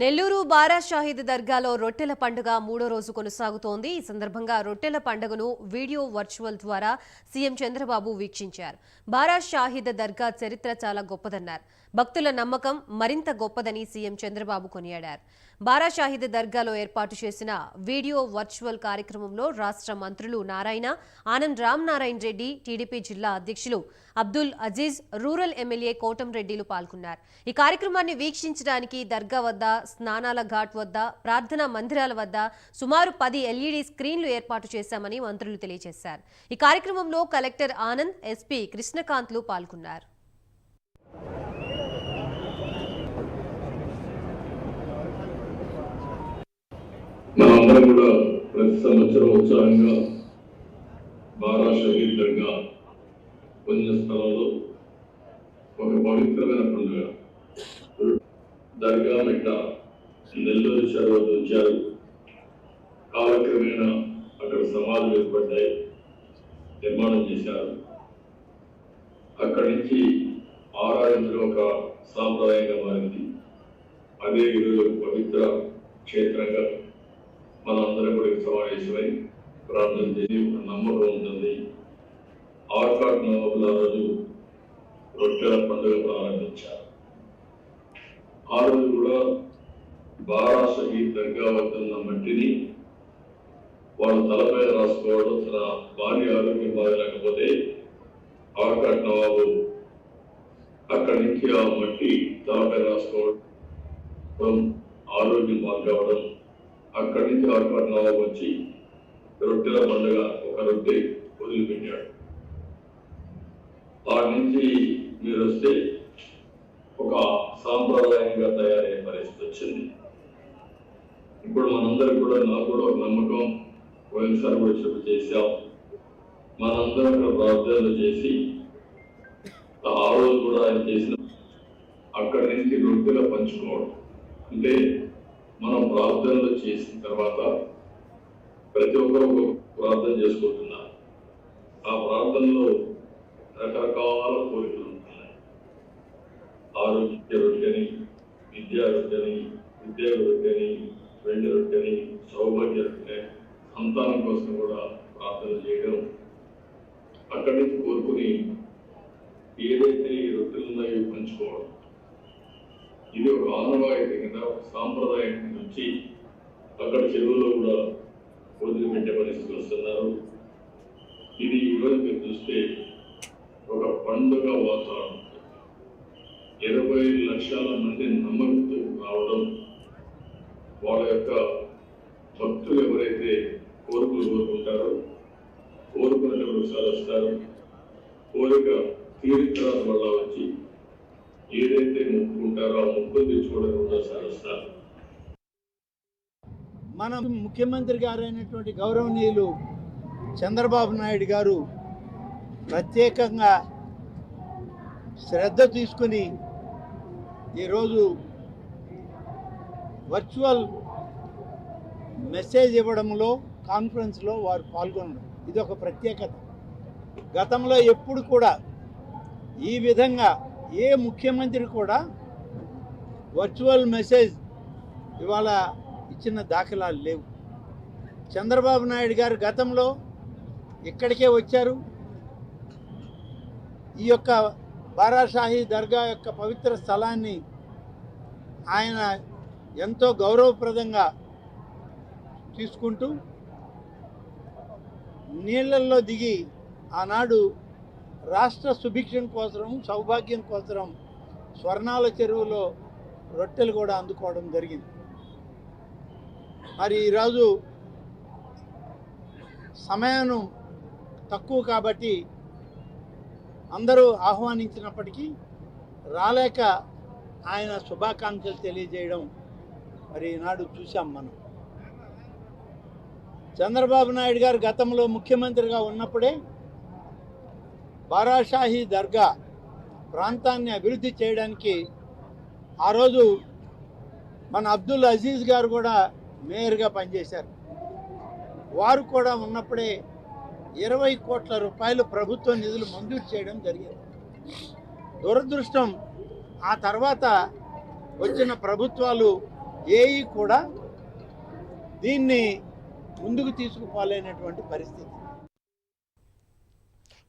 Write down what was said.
నెల్లూరు బారా షాహిద్ దర్గాలో రొట్టెల పండుగ మూడో రోజు కొనసాగుతోంది. ఈ సందర్భంగా రొట్టెల పండుగను వీడియో వర్చువల్ ద్వారా సీఎం చంద్రబాబు వీక్షించారు. బారా షాహిద్ దర్గా చరిత్ర చాలా గొప్పదన్నారు. భక్తుల నమ్మకం మరింత గొప్పదని సీఎం చంద్రబాబు కొనియాడారు. బారాషాహిద్ దర్గాలో ఏర్పాటు చేసిన వీడియో వర్చువల్ కార్యక్రమంలో రాష్ట్ర మంత్రులు నారాయణ ఆనంద్ రామ్ నారాయణ రెడ్డి టీడీపీ జిల్లా అధ్యక్షులు అబ్దుల్ అజీజ్ రూరల్ ఎమ్మెల్యే కోటంరెడ్డిలు పాల్గొన్నారు. ఈ కార్యక్రమాన్ని వీక్షించడానికి దర్గా వద్ద స్నానాల ఘాట్ వద్ద ప్రార్థనా మందిరాల వద్ద సుమారు పది ఎల్ఈడి స్క్రీన్లు ఏర్పాటు చేశామని మంత్రులు తెలియజేశారు. ఈ కార్యక్రమంలో కలెక్టర్ ఆనంద్ ఎస్పీ కృష్ణకాంత్లు పాల్గొన్నారు. మనమందరం కూడా ప్రతి సంవత్సరం ఉత్సాహంగా బారా షహీద్ దర్గా పుణ్యస్థలంలో ఒక పవిత్రమైన పండుగ. దర్గా మెట్ట నెల్లూరు చెరువు ఉంచారు కాలక్రమేణా అక్కడ సమాధులు ఏర్పడ్డాయి నిర్మాణం చేశారు. అక్కడి నుంచి ఆరాధించడం ఒక సాంప్రదాయంగా మారింది. అదే ఈరోజు పవిత్ర క్షేత్రంగా మనందరం కూడా సమావేశమై ప్రార్థన చేసి ఒక నమ్మకం ఉంటుంది. ఆర్కాట్ నవాబుల రోజు రొట్టెల పండుగ ప్రారంభించారు. ఆ రోజు కూడా బారా దర్గా వద్ద మట్టిని వాళ్ళ తలపై రాసుకోవడం తన భార్య ఆరోగ్యం బాగలేకపోతే ఆర్కాట్ నవాబు అక్కడి నుంచి ఆ మట్టి తలపై రాసుకోవడం ఆరోగ్యం బాగవడం అక్కడి నుంచి ఆర్పాటు నవాబు వచ్చి రొట్టెల పండుగ ఒక రొట్టె వదిలిపెట్టాడు. అక్కడి నుంచి మీరు వస్తే ఒక సాంప్రదాయంగా తయారయ్యే పరిస్థితి వచ్చింది. ఇప్పుడు మనందరూ కూడా నాకు కూడా ఒక నమ్మకం పోయినసారి కూడా చెప్పు చేశాం. మనందరం అక్కడ ప్రార్థనలు చేసి ఆ రోజు కూడా ఆయన చేసిన అక్కడి నుంచి రొట్టెలు పంచుకోవడం. అంటే మనం ప్రార్థనలు చేసిన తర్వాత ప్రతి ఒక్కరు ప్రార్థన చేసుకుంటున్నారు. ఆ ప్రార్థనలో రకరకాల కోరికలు ఉంటున్నాయి ఆరోగ్య రొట్టెని విద్యా రొట్టెని ఉద్యోగ రొట్టెని వెండి రొట్టెని సౌభాగ్య రొట్టె సంతానం కోసం కూడా ప్రార్థన చేయడం. అక్కడి నుంచి కోరుకుని ఏదైతే ఈ రొట్టెలు ఉన్నాయో పంచుకోవడం. ఇది ఒక ఆనవాయితీ కింద ఒక సాంప్రదాయం నుంచి అక్కడ చెరువులో కూడా వదిలిపెట్టే పరిస్థితి వస్తున్నారు. ఇది ఈరోజు మీరు చూస్తే ఒక పండుగ వాతావరణం. ఇరవై లక్షల మంది నమ్మకంతో రావడం వాళ్ళ యొక్క భక్తులు ఎవరైతే కోరికలు కోరుకుంటారో కోరుకున్నటువంటి ఒకసారి వస్తారు. కోరిక తీరిక వల్ల వచ్చి ఏదైతే ముక్కుంటారో ఆ మొక్కులు తెచ్చుకోవడానికి మన ముఖ్యమంత్రి గారైనటువంటి గౌరవనీయులు చంద్రబాబు నాయుడు గారు ప్రత్యేకంగా శ్రద్ధ తీసుకుని ఈరోజు వర్చువల్ మెసేజ్ ఇవ్వడంలో కాన్ఫరెన్స్లో వారు పాల్గొనడం. ఇది ఒక ప్రత్యేకత. గతంలో ఎప్పుడు కూడా ఈ విధంగా ఏ ముఖ్యమంత్రి కూడా వర్చువల్ మెసేజ్ ఇవాళ ఇచ్చిన దాఖలాలు లేవు. చంద్రబాబు నాయుడు గారు గతంలో ఇక్కడికే వచ్చారు. ఈ యొక్క బారాషాహి దర్గా యొక్క పవిత్ర స్థలాన్ని ఆయన ఎంతో గౌరవప్రదంగా తీసుకుంటూ నీళ్ళల్లో దిగి ఆనాడు రాష్ట్ర సుభిక్షం కోసం సౌభాగ్యం కోసం స్వర్ణాల చెరువులో రొట్టెలు కూడా అందుకోవడం జరిగింది. మరి ఈరోజు సమయం తక్కువ కాబట్టి అందరూ ఆహ్వానించినప్పటికీ రాలేక ఆయన శుభాకాంక్షలు తెలియజేయడం మరి ఈనాడు చూసాం మనం. చంద్రబాబు నాయుడు గారు గతంలో ముఖ్యమంత్రిగా ఉన్నప్పుడే బారాషాహి దర్గా ప్రాంతాన్ని అభివృద్ధి చేయడానికి ఆ రోజు మన అబ్దుల్ అజీజ్ గారు కూడా మేయర్గా పనిచేశారు. వారు కూడా ఉన్నప్పుడే ఇరవై కోట్ల రూపాయలు ప్రభుత్వ నిధులు మంజూరు చేయడం జరిగింది. దురదృష్టం ఆ తర్వాత వచ్చిన ప్రభుత్వాలు ఏఈ కూడా దీన్ని ముందుకు తీసుకుపోలేనటువంటి పరిస్థితి.